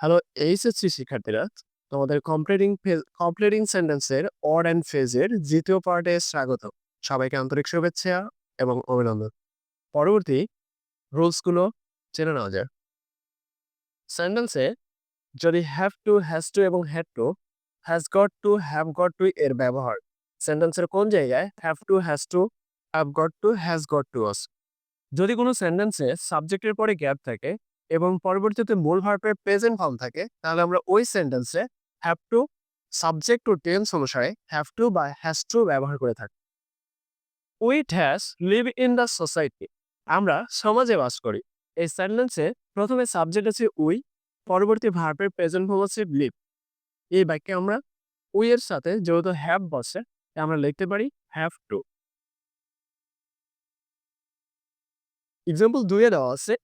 Hello HSC শিক্ষার্থীরা, তোমাদের completing completing সেন্টেন্সের অড অ্যান্ড ফেজের দ্বিতীয় পার্টে স্বাগত। সবাইকে আন্তরিক শুভেচ্ছা এবং অভিনন্দন। পরবর্তী রুলসগুলো জেনে নেওয়া যায় সেন্টেন্সে যদি হ্যাভ টু হ্যাজ টু এবং had to has got to have got to এর ব্যবহার সেন্টেন্সের কোন জায়গায় have to has to have got to has got to আস যদি কোনো সেন্টেন্সে সাবজেক্টের পরে গ্যাপ থাকে এবং পরবর্তীতে মূল ভার্বের প্রেজেন্ট ফর্ম থাকে, তাহলে আমরা ওই সেন্টেন্সে have to subject to tense অনুসারে হ্যাভ টু বা হ্যাজ টু ব্যবহার করে থাকি। We has live in the society আমরা সমাজে বাস করি। এই সেন্টেন্সে প্রথমে সাবজেক্ট আছে উই পরবর্তী ভার্বের প্রেজেন্ট ফর্ম হচ্ছে লিভ এই বাক্যে আমরা উই এর সাথে যেহেতু হ্যাভ বসে আমরা লিখতে পারি হ্যাভ টু এক্সাম্পল দুইয়ে দেওয়া আছে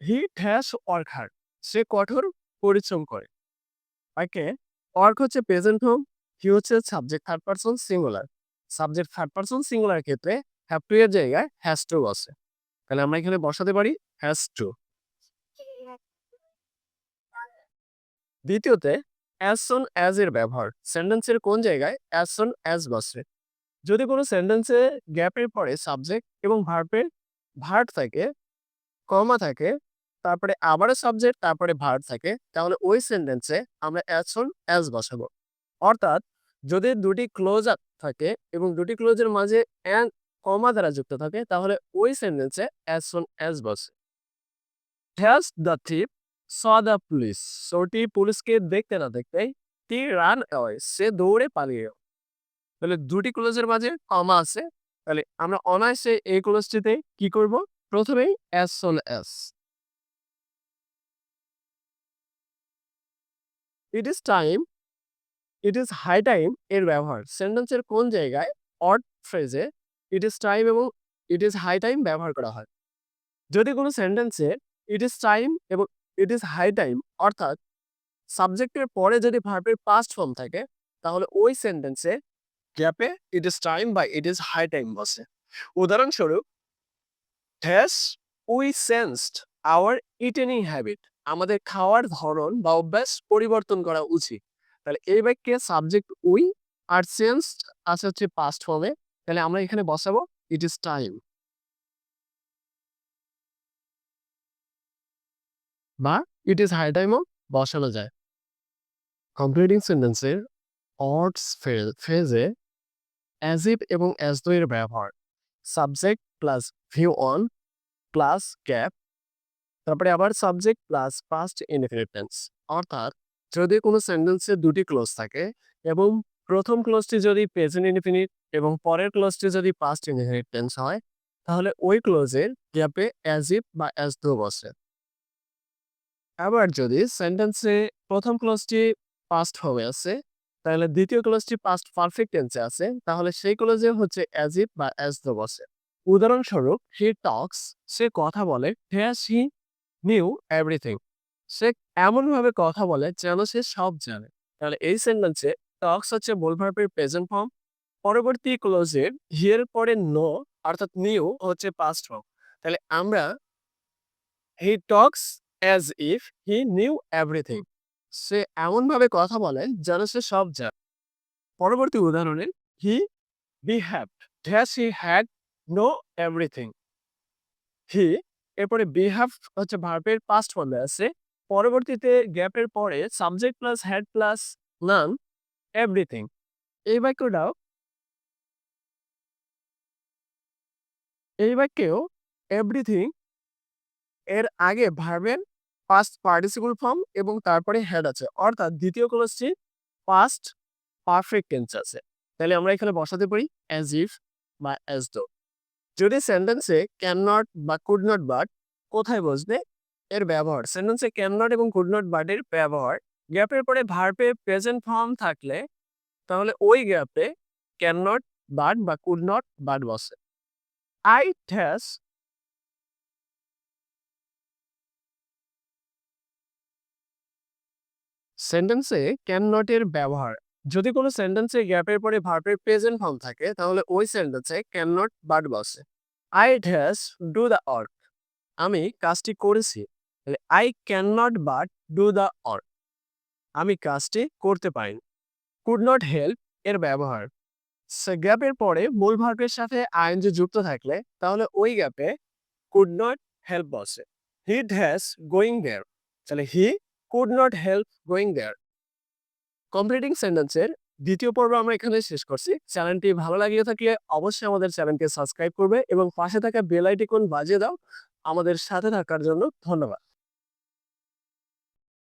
হি হ্যাজ ওয়ার্ক হার্ড সে কঠোর পরিশ্রম করে। ওকে ওয়ার্ক হচ্ছে প্রেজেন্ট হোম হি হচ্ছে subject third person singular subject third person singular ক্ষেত্রে হ্যাভ টু এর জায়গায় হ্যাজ টু বসে। তাহলে আমরা এখানে বসাতে পারি হ্যাজ টু দ্বিতীয়তে অ্যাজ সন অ্যাজ এর ব্যবহার সেন্টেন্সের কোন জায়গায় অ্যাজ সন অ্যাজ বসে। যদি কোনো সেন্টেন্সে গ্যাপের পরে সাবজেক্ট এবং ভার্বের ভার্ব থাকে কমা থাকে তারপরে আবার সাবজেক্ট তারপরে ভার্ব থাকে। তাহলে ওই সেন্টেন্সে আমরা অ্যাজ সন অ্যাজ বসাবো। অর্থাৎ যদি দুটি ক্লোজ থাকে এবং দুটি ক্লোজের মাঝে অ্যান কমা দ্বারা যুক্ত থাকে, তাহলে ওই সেন্টেন্সে অ্যাজ সন অ্যাজ বসে। As the thief saw the police সোটি পুলিশকে দেখতে না দেখতেই টি রান অ্যাওয়ে, সে দৌড়ে পালিয়ে তাহলে দুটি ক্লোজের মাঝে কমা আছে। তাহলে আমরা অনায়াসে এই ক্লোজটিতে কি করব? প্রথমেই as soon as it is time it is high time এর ব্যবহার। সেন্টেন্সের কোন জায়গায় অড ফ্রেজে ইট ইজ টাইম এবং ইট ইজ হাই টাইম ব্যবহার করা হয়। যদি কোনো সেন্টেন্সে ইট ইজ টাইম এবং ইট ইজ হাই টাইম অর্থাৎ সাবজেক্টের পরে যদি ভার্বের পাস্ট ফর্ম থাকে, তাহলে ওই সেন্টেন্সে গ্যাপে ইট ইজ টাইম বা ইট ইজ হাই টাইম বসে। উদাহরণস্বরূপ has we sensed our eating habit আমাদের খাওয়ার ধরন বা অভ্যাস পরিবর্তন করা উচিত। তাহলে এই বাক্যে সাবজেক্ট উই আর চেঞ্জ আছে হচ্ছে পাস্ট ফর্মে তাহলে আমরা এখানে বসাবো ইট ইজ টাইম বা ইট ইজ হাই টাইমও বসানো যায়। কমপ্লিটিং সেন্টেন্সের অর্ডস ফ্রেজে অ্যাজ ইফ এবং অ্যাজ দো এর ব্যবহার। Subject plus V one plus gap তারপরে আবার subject plus past indefinite tense অর্থাৎ যদি কোনো সেন্টেন্সে দুটি ক্লোজ থাকে এবং প্রথম ক্লোজটি যদি প্রেজেন্ট ইনডিফিনিট এবং পরের ক্লোজটি যদি পাস্ট ইনডিফিনিট টেন্স হয়, তাহলে ওই ক্লোজের গ্যাপে অ্যাজ ইফ বা অ্যাজ দো বসে। আবার যদি সেন্টেন্সে প্রথম ক্লোজটি পাস্ট ফর্মে আছে, তাহলে দ্বিতীয় ক্লোজটি পাস্ট পারফেক্ট টেন্সে আছে, তাহলে সেই ক্লোজে হচ্ছে অ্যাজ ইফ বা অ্যাজ দো বসে। উদাহরণস্বরূপ হি টক্স সে কথা বলে হ্যাজ হি নিউ এভরিথিং সে এমনভাবে কথা বলে যেন সে সব জানে। তাহলে এই সেন্টেন্সে টক্স হচ্ছে মূল ভার্বের প্রেজেন্ট ফর্ম পরবর্তী ক্লোজের হিয়ের পরে নো অর্থাৎ নিউ হচ্ছে পাস্ট ফর্ম তাহলে আমরা he talks as if he knew everything সে এমনভাবে কথা বলে যেন সে সব জানে। পরবর্তী উদাহরণে he behave as he had known everything he এরপরে বিহ্যাভ হচ্ছে ভার্বের পাস্ট ফর্মে আছে। পরবর্তীতে গ্যাপের পরে subject plus had plus known everything এই বাক্যটাও এই বাক্যেও এভরিথিং এর আগে ভার্বের পাস্ট পার্টিসিপল ফর্ম এবং তারপরে হেড আছে। অর্থাৎ দ্বিতীয় ক্লোজটি পাস্ট পারফেক্ট টেন্স আছে। তাহলে আমরা এখানে বসাতে পারি অ্যাজ ইফ বা অ্যাজ দো যদি সেন্টেন্সে ক্যান নট বা কুড নট বাট কোথায় বসবে? এর ব্যবহার। সেন্টেন্সে ক্যান নট এবং কুড নট বাটের ব্যবহার। গ্যাপের পরে ভার্বে প্রেজেন্ট ফর্ম থাকলে তাহলে ওই গ্যাপে ক্যান নট বাট বা কুড নট বাট বসে। আই হ্যাজ সেন্টেন্সে ক্যান নটের ব্যবহার। যদি কোনো সেন্টেন্সে গ্যাপের পরে ভার্বের প্রেজেন্ট ফর্ম থাকে, তাহলে ওই সেন্টেন্সে ক্যান নট বাট বসে। I it has do the work আমি কাজটি করেছি, তাহলে I can not but do the work আমি কাজটি করতে পারিনি। কুড নট হেল্প এর ব্যবহার। সে গ্যাপের পরে মূল ভার্বের সাথে আইএনজি যুক্ত থাকলে, তাহলে ওই গ্যাপে কুড নট হেল্প বসে। হি হ্যাজ গোয়িং দেয়ার তাহলে he could not help going there completing সেন্টেন্সের দ্বিতীয় পর্ব আমরা এখানে শেষ করছি। চ্যানেলটি ভালো লাগিয়ে থাকলে অবশ্যই আমাদের চ্যানেলকে সাবস্ক্রাইব করবে এবং পাশে থাকা বেল আইকন বাজিয়ে দাও। আমাদের সাথে থাকার জন্য ধন্যবাদ।